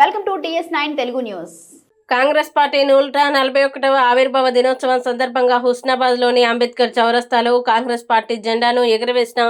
Welcome to TS nine Telugu news. Congress party నూట నలభై ఒకటవ ఆవిర్భావ దినోత్సవం సందర్భంగా హుస్నాబాద్లోని అంబేద్కర్ చౌరస్తాలో కాంగ్రెస్ పార్టీ జెండాను ఎగురవేసిన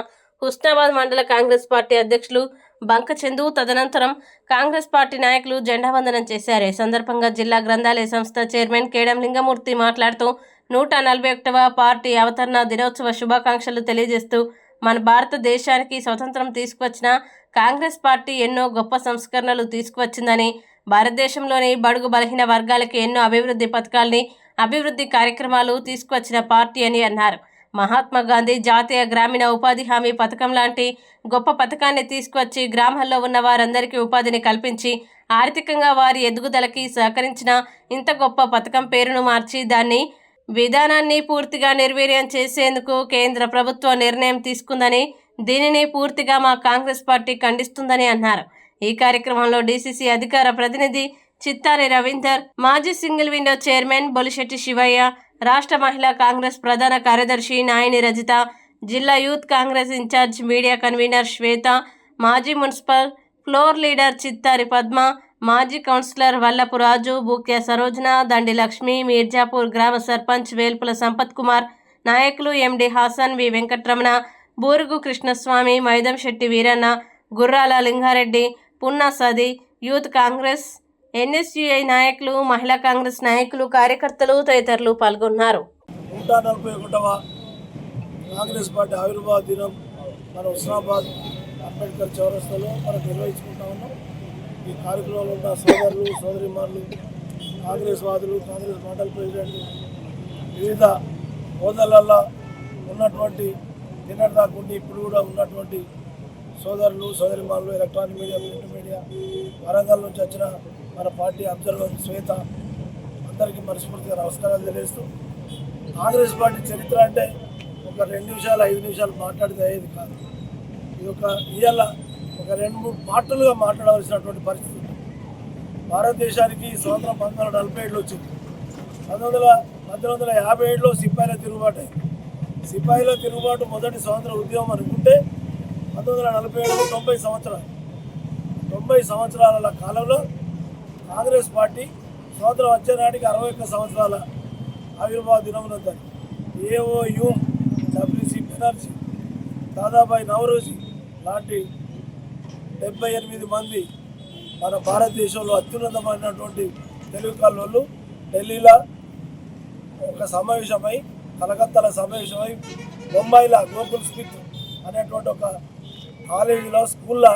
హుస్నాబాద్ మండల కాంగ్రెస్ పార్టీ అధ్యక్షులు బంకచందు తదనంతరం కాంగ్రెస్ పార్టీ నాయకులు జెండా వందనం చేశారు. ఈ సందర్భంగా జిల్లా గ్రంథాలయ సంస్థ చైర్మన్ కేడం లింగమూర్తి మాట్లాడుతూ నూట నలభై ఒకటవ పార్టీ అవతరణ దినోత్సవ శుభాకాంక్షలు తెలియజేస్తూ మన భారతదేశానికి స్వతంత్రం తీసుకువచ్చిన కాంగ్రెస్ పార్టీ ఎన్నో గొప్ప సంస్కరణలు తీసుకువచ్చిందని భారతదేశంలోని బడుగు బలహీన వర్గాలకి ఎన్నో అభివృద్ధి పథకాల్ని అభివృద్ధి కార్యక్రమాలు తీసుకువచ్చిన పార్టీ అని అన్నారు. మహాత్మా గాంధీ జాతీయ గ్రామీణ ఉపాధి హామీ పథకం లాంటి గొప్ప పథకాన్ని తీసుకువచ్చి గ్రామాల్లో ఉన్న వారందరికీ ఉపాధిని కల్పించి ఆర్థికంగా వారి ఎదుగుదలకి సహకరించిన ఇంత గొప్ప పథకం పేరును మార్చి దాన్ని విధానాన్ని పూర్తిగా నిర్వీర్యం చేసేందుకు కేంద్ర ప్రభుత్వం నిర్ణయం తీసుకుందని దీనిని పూర్తిగా మా కాంగ్రెస్ పార్టీ ఖండిస్తుందని అన్నారు. ఈ కార్యక్రమంలో డీసీసీ అధికార ప్రతినిధి చిత్తారి రవీందర్ మాజీ single window chairman Bolishetti Shivaiah రాష్ట్ర మహిళా కాంగ్రెస్ ప్రధాన కార్యదర్శి నాయని రజిత జిల్లా youth Congress in-charge media convener Swetha మాజీ municipal floor leader Chittari Padma మాజీ కౌన్సిలర్ వల్లపు రాజు బూక్య సరోజన దండి లక్ష్మి మీర్జాపూర్ గ్రామ సర్పంచ్ వేల్పుల సంపత్ కుమార్ నాయకులు ఎండి హాసన్ వి Venkatramana బూరుగు Krishnaswami Maidamsetti Veeranna Gurrala Lingareddy Punna Sadi youth Congress NSUI నాయకులు మహిళా కాంగ్రెస్ నాయకులు కార్యకర్తలు తదితరులు పాల్గొన్నారు. నూట నలభై ఒకటవ కాంగ్రెస్ పార్టీ ఆవిర్భావ దినం మన హుస్నాబాద్ అంబేద్కర్ చౌరస్తాలో మనం నిర్వహించుకుంటా ఉన్నాం. ఈ కార్యక్రమంలో ఉన్న సోదరులు సోదరిమారులు కాంగ్రెస్ వాదులు కాంగ్రెస్ మండల ప్రెసిడెంట్ వివిధ హోదాలలో ఉన్నటువంటి నిన్నటి దాకా ఉండి ఇప్పుడు కూడా ఉన్నటువంటి సోదరులు సోదరిమాలు electronic media print media Warangal నుంచి వచ్చిన మన పార్టీ అబ్జర్వర్ శ్వేత అందరికీ మనస్ఫూర్తిగా నమస్కారాలు తెలియజేస్తూ కాంగ్రెస్ పార్టీ చరిత్ర అంటే ఒక రెండు నిమిషాలు ఐదు నిమిషాలు మాట్లాడితే అయ్యేది కాదు. ఇది ఒక ఇవాళ ఒక రెండు మూడు పార్టీలుగా మాట్లాడవలసినటువంటి పరిస్థితి భారతదేశానికి స్వాతంత్రం పంతొమ్మిది వందల నలభై ఏడులో వచ్చింది. పంతొమ్మిది వందల పంతొమ్మిది వందల యాభై ఏడులో సిపాయిల తిరుగుబాటు అయింది. సిపాయిల తిరుగుబాటు మొదటి స్వాతంత్ర ఉద్యమం అనుకుంటే పంతొమ్మిది వందల నలభై ఏడు తొంభై సంవత్సరాలు. తొంభై సంవత్సరాల కాలంలో కాంగ్రెస్ పార్టీ స్వాతంత్రం వచ్చే నాటికి అరవై ఒక్క సంవత్సరాల ఆవిర్భావ దినమున ఏఓయూ యూమ్ డబ్ల్యూసి బెనర్జీ దాదాబాయి నవరోజీ లాంటి డెబ్బై ఎనిమిది మంది మన భారతదేశంలో అత్యున్నతమైనటువంటి తెలుగు కళ్ళు ఢిల్లీలో ఒక సమావేశమై కలకత్తాల సమావేశమై బొంబాయిలో గోకుల్ స్మిత్ అనేటువంటి ఒక కాలేజీలో స్కూల్లో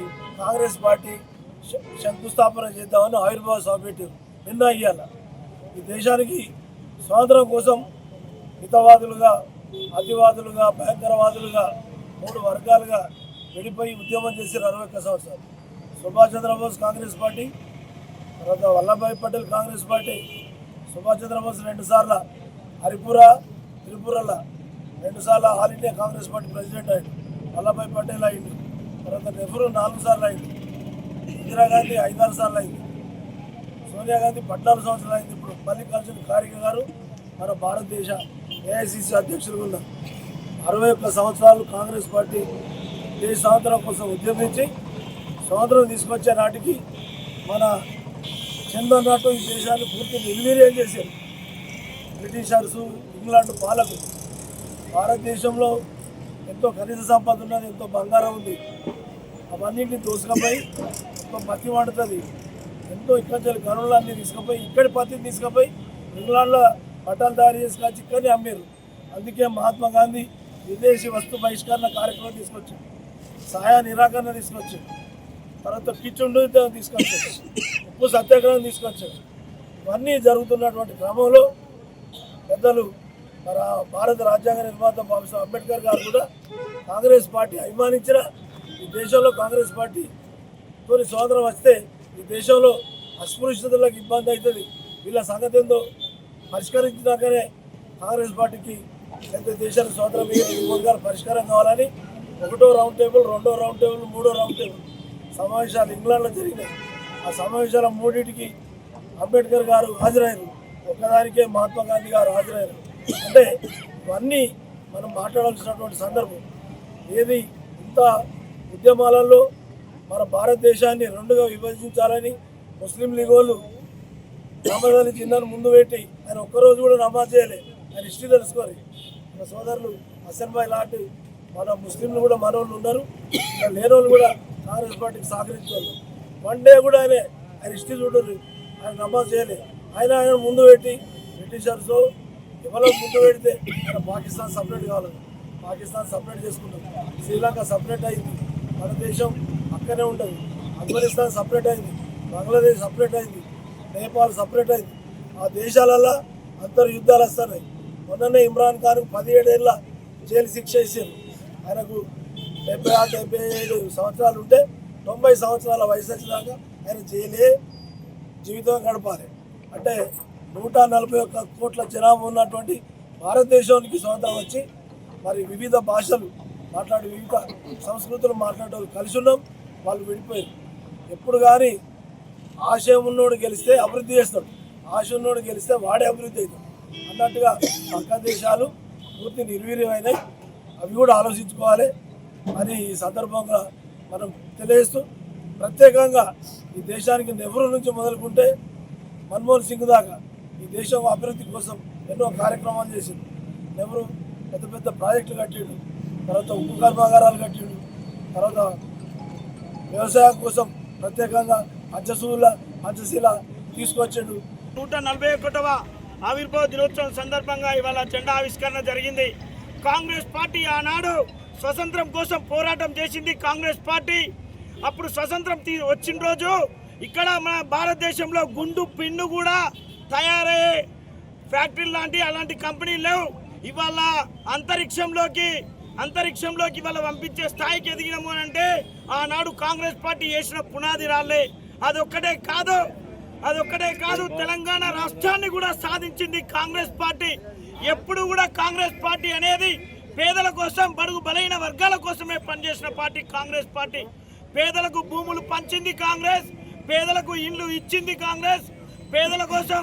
ఈ కాంగ్రెస్ పార్టీ శంకుస్థాపన చేద్దామని ఆవిర్భావ సభ పెట్టారు నిన్న ఇయ్యాల. ఈ దేశానికి స్వాతంత్రం కోసం హితవాదులుగా అతివాదులుగా భయంకరవాదులుగా మూడు వర్గాలుగా విడిపోయి ఉద్యమం చేసిన అరవై ఒక్క సంవత్సరాలు. సుభాష్ చంద్రబోస్ కాంగ్రెస్ పార్టీ తర్వాత వల్లభాయ్ పటేల్ కాంగ్రెస్ పార్టీ సుభాష్ చంద్రబోస్ రెండుసార్లు హరిపుర త్రిపురల రెండుసార్లు all India Congress party president అయింది వల్లభాయ్ పటేల్ అయింది తర్వాత నెహ్రూ నాలుగు సార్లు అయింది ఇందిరాగాంధీ ఐదారు సార్లు అయింది సోనియా గాంధీ పద్నాలుగు సంవత్సరాలు అయింది ఇప్పుడు మల్లికార్జున ఖార్గే గారు మన భారతదేశ ఏఐసిసి అధ్యక్షులుగా ఉన్నారు. అరవై ఒక్క సంవత్సరాలు కాంగ్రెస్ పార్టీ దేశ స్వాతంత్రం కోసం ఉద్యమించి స్వాతంత్రం తీసుకొచ్చే నాటికి మన చందన్నట్టు ఈ దేశాన్ని పూర్తి నిర్వీర్యం చేశారు. బ్రిటిషర్సు ఇంగ్లాండ్ పాలకులు. భారతదేశంలో ఎంతో ఖనిజ సంపద ఉన్నది ఎంతో బంగారం ఉంది. అవన్నింటిని దోసుకపోయి ఎంతో మతి వండుతుంది. ఎంతో ఇక్కడ గనులు అన్నీ తీసుకుపోయి ఇక్కడి పత్తిని తీసుకుపోయి ఇంగ్లాండ్లో పట్టాలు తయారు చేసుకొచ్చి ఇక్కడనే అమ్మారు అందుకే మహాత్మా గాంధీ విదేశీ వస్తు బహిష్కరణ కార్యక్రమం తీసుకొచ్చారు. సహాయ నిరాకరణ తీసుకొచ్చారు. తర్వాత కిచ్చుండు తీసుకొచ్చారు. ఉప్పు సత్యాగ్రహం తీసుకొచ్చారు. ఇవన్నీ జరుగుతున్నటువంటి క్రమంలో పెద్దలు మన భారత రాజ్యాంగ నిర్మాత బాబాసాహెబ్ అంబేద్కర్ గారు కూడా కాంగ్రెస్ పార్టీ అభిమానించిన ఈ దేశంలో కాంగ్రెస్ పార్టీ కొన్ని స్వాతంత్రం వస్తే ఈ దేశంలో అస్పృశ్యతలకు ఇబ్బంది అవుతుంది. వీళ్ళ సంగతి ఏందో పరిష్కరించినాకనే కాంగ్రెస్ పార్టీకి ఎంత దేశానికి స్వాతంత్రం ఇయ్యని పరిష్కారం కావాలని ఒకటో రౌండ్ టేబుల్ రెండో రౌండ్ టేబుల్ మూడో రౌండ్ టేబుల్ సమావేశాలు ఇంగ్లాండ్లో జరిగినాయి. ఆ సమావేశాల మూడింటికి అంబేద్కర్ గారు హాజరయ్యారు. ఒకదానికే మహాత్మా గాంధీ గారు హాజరయ్యారు అంటే ఇవన్నీ మనం మాట్లాడాల్సినటువంటి సందర్భం. ఏది ఇంత ఉద్యమాలలో మన భారతదేశాన్ని రెండుగా విభజించాలని ముస్లిం లీగ్ వాళ్ళు మహమ్మద్ అలీ జిన్నాను ముందు పెట్టి ఆయన ఒక్కరోజు కూడా నమాజ్ చేయలే. ఆయన హిస్టరీ తెలుసుకోరు మన సోదరులు హసన్ భాయ్ లాంటి మన ముస్లింలు కూడా మనోళ్ళు ఉన్నారు. ఇంకా లేని వాళ్ళు కూడా కాంగ్రెస్ పార్టీకి సహకరించారు వన్ డే కూడా ఆయన ఆయన హిస్టరీ చూడరు. ఆయన నమాజ్ చేయలేదు ఆయన ఆయన ముందు పెట్టి బ్రిటిషర్స్ ఎవరో ముందు పెడితే ఆయన పాకిస్తాన్ సపరేట్ కావాలి. పాకిస్తాన్ సపరేట్ చేసుకుంటుంది. శ్రీలంక సపరేట్ అయింది. మన దేశం అక్కడే ఉంటుంది. ఆఫ్ఘనిస్తాన్ సపరేట్ అయింది. బంగ్లాదేశ్ సపరేట్ అయింది. నేపాల్ సపరేట్ అయింది. ఆ దేశాలల్లో అంతర్ యుద్ధాలు వస్తున్నాయి. మొన్ననే ఇమ్రాన్ ఖాన్ పదిహేడేళ్ళ జైలు శిక్ష వేసారు ఆయనకు డెబ్బై ఆరు డెబ్బై ఏడు సంవత్సరాలు ఉంటే తొంభై సంవత్సరాల వయసు వచ్చినాక ఆయన జైలే జీవితం గడపాలి. అంటే నూట నలభై ఒక్క కోట్ల జనాభా ఉన్నటువంటి భారతదేశానికి స్వాతంత్రం వచ్చి మరి వివిధ భాషలు మాట్లాడే వివిధ సంస్కృతులు మాట్లాడే కలిసి ఉన్నాం వాళ్ళు విడిపోయారు. ఎప్పుడు కానీ ఆశయం ఉన్నోడు గెలిస్తే అభివృద్ధి చేస్తాడు. ఆశ ఉన్నోడు గెలిస్తే వాడే అభివృద్ధి అవుతాడు. అన్నట్టుగా పక్క దేశాలు పూర్తి నిర్వీర్యమైనాయి. అవి కూడా ఆలోచించుకోవాలి. అని ఈ సందర్భంగా మనం తెలియజేస్తూ ప్రత్యేకంగా ఈ దేశానికి నెహ్రూ నుంచి మొదలుకుంటే మన్మోహన్ సింగ్ దాకా ఈ దేశం అభివృద్ధి కోసం ఎన్నో కార్యక్రమాలు చేసింది. నెహ్రూ పెద్ద పెద్ద ప్రాజెక్టులు కట్టిండు. తర్వాత ఉక్కు కర్మాగారాలు కట్టిండు. తర్వాత వ్యవసాయం కోసం ప్రత్యేకంగా పంచశూల పంచశీల తీసుకొచ్చాడు. నూట నలభై ఒకటవ ఆవిర్భావ దినోత్సవం సందర్భంగా ఇవాళ జెండా ఆవిష్కరణ జరిగింది. కాంగ్రెస్ పార్టీ ఆనాడు స్వతంత్రం కోసం పోరాటం చేసింది కాంగ్రెస్ పార్టీ. అప్పుడు స్వతంత్రం తీ వచ్చిన రోజు ఇక్కడ మన భారతదేశంలో గుండు పిన్ను కూడా తయారయ్యే ఫ్యాక్టరీ లాంటి అలాంటి కంపెనీలు లేవు. ఇవాళ అంతరిక్షంలోకి అంతరిక్షంలోకి ఇవాళ పంపించే స్థాయికి ఎదిగినాము అని అంటే ఆనాడు కాంగ్రెస్ పార్టీ చేసిన పునాది రాలే అదొక్కటే కాదు అదొక్కటే కాదు తెలంగాణ రాష్ట్రాన్ని కూడా సాధించింది కాంగ్రెస్ పార్టీ. ఎప్పుడు కూడా కాంగ్రెస్ పార్టీ అనేది పేదల కోసం బడుగు బలైన వర్గాల కోసమే పనిచేసిన పార్టీ కాంగ్రెస్ పార్టీ. పేదలకు భూములు పంచింది కాంగ్రెస్. పేదలకు ఇండ్లు ఇచ్చింది కాంగ్రెస్. పేదల కోసం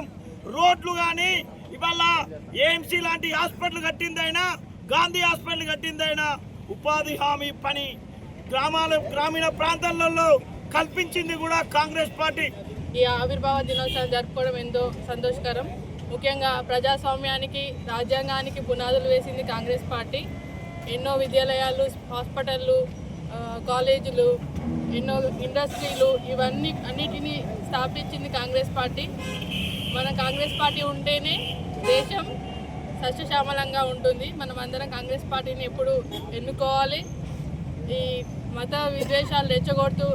రోడ్లు కానీ ఇవాళ ఏఎంసీ లాంటి హాస్పిటల్ కట్టిందైనా గాంధీ హాస్పిటల్ కట్టిందైనా ఉపాధి హామీ పని గ్రామాల గ్రామీణ ప్రాంతాలలో కల్పించింది కూడా కాంగ్రెస్ పార్టీ. ఈ ఆవిర్భావ దినోత్సవం జరుపుకోవడం ఎంతో సంతోషకరం. ముఖ్యంగా ప్రజాస్వామ్యానికి రాజ్యాంగానికి పునాదులు వేసింది కాంగ్రెస్ పార్టీ. ఎన్నో విద్యాలయాలు హాస్పిటళ్ళు కాలేజీలు ఎన్నో ఇండస్ట్రీలు ఇవన్నీ అన్నిటినీ స్థాపించింది కాంగ్రెస్ పార్టీ. మన కాంగ్రెస్ పార్టీ ఉంటేనే దేశం సస్యశ్యామలంగా ఉంటుంది. మనం అందరం కాంగ్రెస్ పార్టీని ఎప్పుడు ఎన్నుకోవాలి. ఈ మత విద్వేషాలు రెచ్చగొడుతూ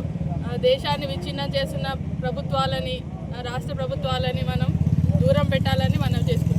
దేశాన్ని విచ్ఛిన్నం చేస్తున్న ప్రభుత్వాలని రాష్ట్ర ప్రభుత్వాలని మనం దూరం పెట్టాలని మనం చేసుకుంటాం